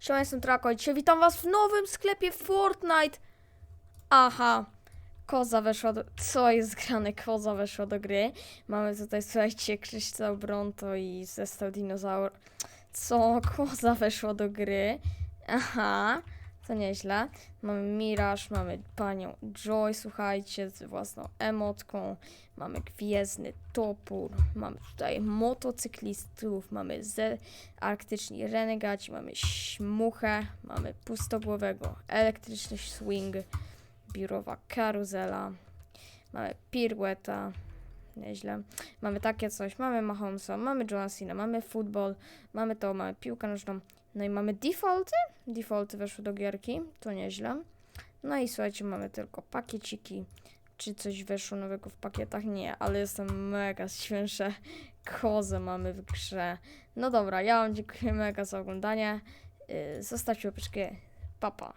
Siema, jestem Trako dzisiaj witam was w nowym sklepie Fortnite. Aha, koza weszła do... Co jest grane? Koza weszła do gry. Mamy tutaj, słuchajcie, Krzysztof Bronto i zestaw dinozaur. Co? Koza weszła do gry. Aha, to nieźle. Mamy Mirage, mamy panią Joy, słuchajcie, z własną emotką. Mamy Gwiezdny Topór, mamy tutaj motocyklistów, mamy z arktyczni renegaci, mamy śmuchę, mamy pustogłowego, elektryczny swing, biurowa karuzela, mamy pirueta, nieźle. Mamy takie coś, mamy Mahomesa, mamy Johnsona, mamy futbol, mamy to, mamy piłkę nożną, no i mamy defaulty. Defaulty weszły do gierki, to nieźle. No i słuchajcie, mamy tylko pakieciki. Czy coś weszło nowego w pakietach? Nie, ale jestem mega święże. Kozę mamy w grze. No dobra, ja wam dziękuję mega za oglądanie. Yy, Zostawcie łapeczkę. Papa. Pa.